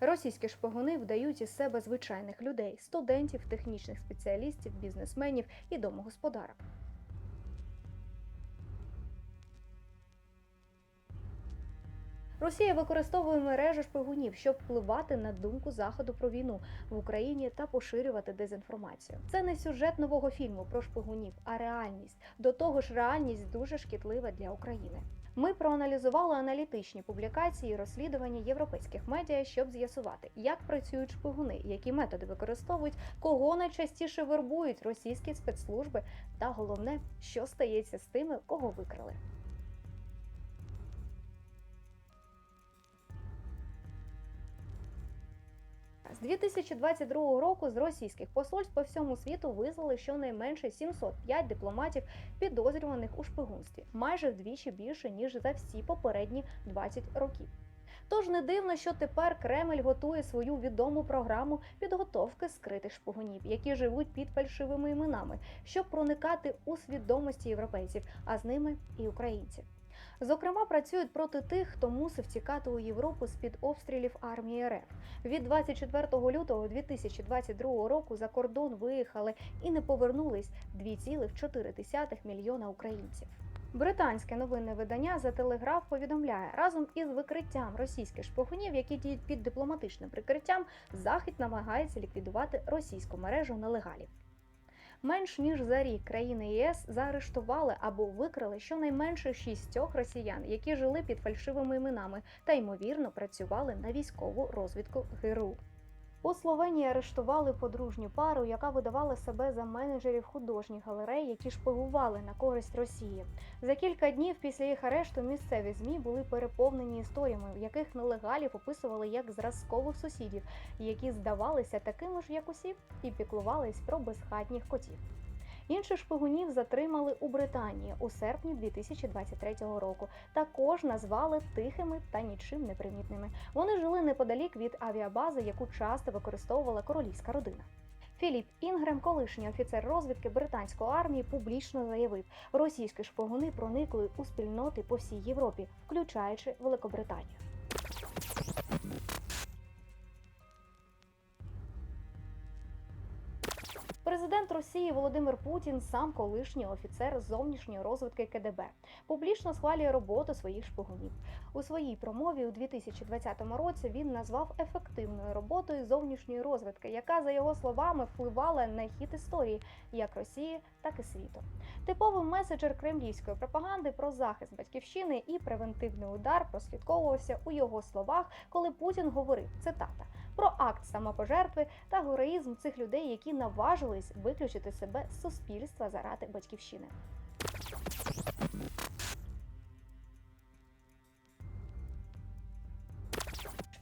Російські шпигуни вдають із себе звичайних людей студентів, технічних спеціалістів, бізнесменів і домогосподарок. Росія використовує мережу шпигунів, щоб впливати на думку заходу про війну в Україні та поширювати дезінформацію. Це не сюжет нового фільму про шпигунів, а реальність. До того ж, реальність дуже шкідлива для України. Ми проаналізували аналітичні публікації і розслідування європейських медіа, щоб з'ясувати, як працюють шпигуни, які методи використовують, кого найчастіше вербують російські спецслужби, та головне, що стається з тими, кого викрали. З 2022 року з російських посольств по всьому світу визнали щонайменше 705 дипломатів, підозрюваних у шпигунстві, майже вдвічі більше ніж за всі попередні 20 років. Тож не дивно, що тепер Кремль готує свою відому програму підготовки скритих шпигунів, які живуть під фальшивими іменами, щоб проникати у свідомості європейців, а з ними і українців. Зокрема, працюють проти тих, хто мусив тікати у Європу з під обстрілів армії РФ. Від 24 лютого 2022 року за кордон виїхали і не повернулись 2,4 мільйона українців. Британське новинне видання за телеграф повідомляє, разом із викриттям російських шпигунів, які діють під дипломатичним прикриттям, захід намагається ліквідувати російську мережу нелегалів. Менш ніж за рік країни ЄС заарештували або викрили щонайменше шістьох росіян, які жили під фальшивими іменами та ймовірно працювали на військову розвідку ГРУ. У Словенії арештували подружню пару, яка видавала себе за менеджерів художніх галерей, які шпигували на користь Росії. За кілька днів після їх арешту місцеві змі були переповнені історіями, в яких нелегалів описували як зразкових сусідів, які здавалися такими ж, як усі, і піклувались про безхатніх котів. Інших шпигунів затримали у Британії у серпні 2023 року. Також назвали тихими та нічим не примітними. Вони жили неподалік від авіабази, яку часто використовувала королівська родина. Філіп Інгрем, колишній офіцер розвідки британської армії, публічно заявив, російські шпигуни проникли у спільноти по всій Європі, включаючи Великобританію. Президент Росії Володимир Путін, сам колишній офіцер зовнішньої розвідки КДБ, публічно схвалює роботу своїх шпигунів. У своїй промові у 2020 році він назвав ефективною роботою зовнішньої розвідки, яка, за його словами, впливала на хід історії як Росії, так і світу. Типовий меседжер кремлівської пропаганди про захист батьківщини і превентивний удар прослідковувався у його словах, коли Путін говорив цитата про акт самопожертви та героїзм цих людей, які наважились виключити себе з суспільства заради батьківщини.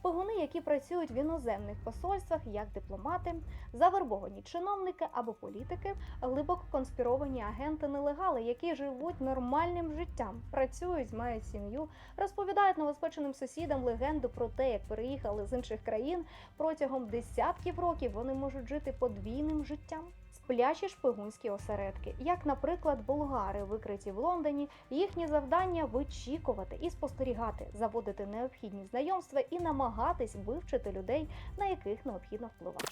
Шпигуни, які працюють в іноземних посольствах як дипломати, завербовані чиновники або політики, глибоко конспіровані агенти нелегали, які живуть нормальним життям, працюють, мають сім'ю, розповідають новоспеченим сусідам легенду про те, як переїхали з інших країн протягом десятків років вони можуть жити подвійним життям. Сплячі шпигунські осередки, як, наприклад, болгари, викриті в Лондоні, їхнє завдання вичікувати і спостерігати, заводити необхідні знайомства і намагатись вивчити людей, на яких необхідно впливати.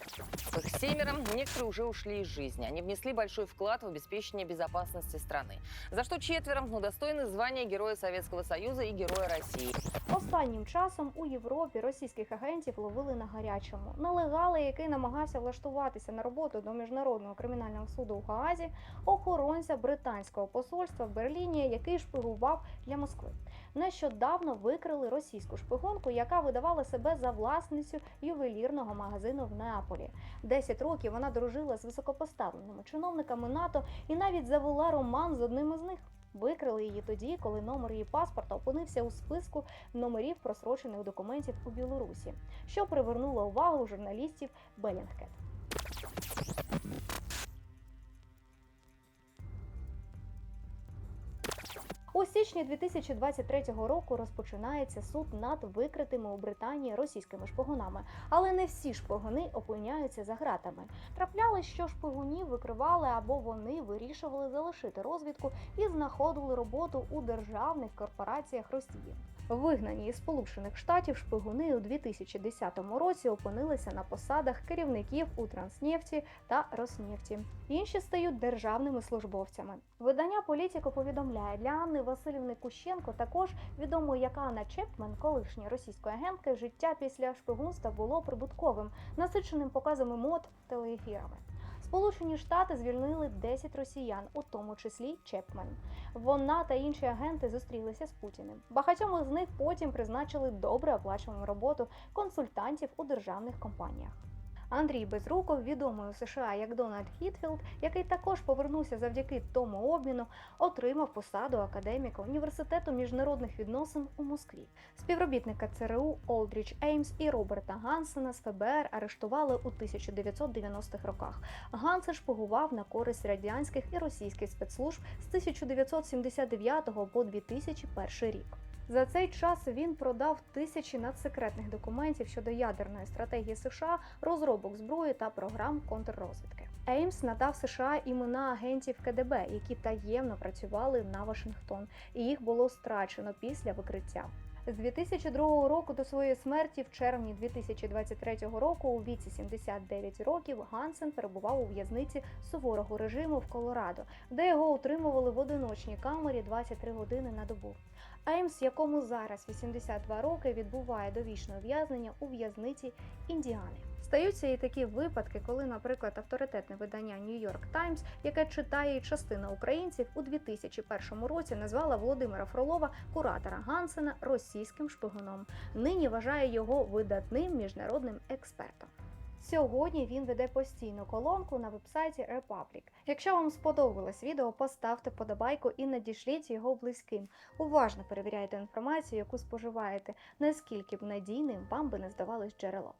Их семеро, некоторые уже ушли из жизни. Они внесли большой вклад в обеспечение безопасности страны. За что четверо удостоены звания Героя Советского Союза и Героя России. Останнім часом у Європі російських агентів ловили на гарячому. Нелегали, який намагався влаштуватися на роботу до міжнародного кримінального суду у Гаазі, охоронця британського посольства в Берліні, який шпигував для Москви. Нещодавно викрили російську шпигунку, яка видавала себе за власницю ювелірного магазину в Неаполі. Десять років вона дружила з високопоставленими чиновниками НАТО і навіть завела роман з одним із них. Викрили її тоді, коли номер її паспорта опинився у списку номерів просрочених документів у Білорусі, що привернуло увагу журналістів Белінгкет. У січні 2023 року розпочинається суд над викритими у Британії російськими шпигунами, але не всі шпигуни опиняються за ґратами. Траплялось, що шпигунів викривали або вони вирішували залишити розвідку і знаходили роботу у державних корпораціях Росії. Вигнані із Сполучених Штатів шпигуни у 2010 році опинилися на посадах керівників у Транснефті та Роснефті. Інші стають державними службовцями. Видання Політіко повідомляє для Анни Васильівни Кущенко, також відомої як Анна Чепмен, колишньої російської агентки, життя після шпигунства було прибутковим, насиченим показами мод телеефірами. Сполучені Штати звільнили 10 росіян, у тому числі Чепмен. Вона та інші агенти зустрілися з Путіним. Багатьом із них потім призначили добре оплачувану роботу консультантів у державних компаніях. Андрій Безруков, відомий у США як Дональд Хітфілд, який також повернувся завдяки тому обміну, отримав посаду академіка університету міжнародних відносин у Москві. Співробітника ЦРУ Олдріч Еймс і Роберта Гансена з ФБР арештували у 1990-х роках. Гансен шпигував на користь радянських і російських спецслужб з 1979 по 2001 рік. За цей час він продав тисячі надсекретних документів щодо ядерної стратегії США, розробок зброї та програм контррозвідки. Еймс надав США імена агентів КДБ, які таємно працювали на Вашингтон, і їх було страчено після викриття. З 2002 року до своєї смерті в червні 2023 року у віці 79 років Гансен перебував у в'язниці суворого режиму в Колорадо, де його утримували в одиночній камері 23 години на добу. Еймс, якому зараз 82 роки, відбуває довічне ув'язнення у в'язниці Індіани. Стаються і такі випадки, коли, наприклад, авторитетне видання New York Times, яке читає частина українців, у 2001 році назвала Володимира Фролова, куратора Гансена, російським шпигуном. Нині вважає його видатним міжнародним експертом. Сьогодні він веде постійну колонку на вебсайті Republic. Якщо вам сподобалось відео, поставте подобайку і надішліть його близьким. Уважно перевіряйте інформацію, яку споживаєте, наскільки б надійним вам би не здавалось джерело.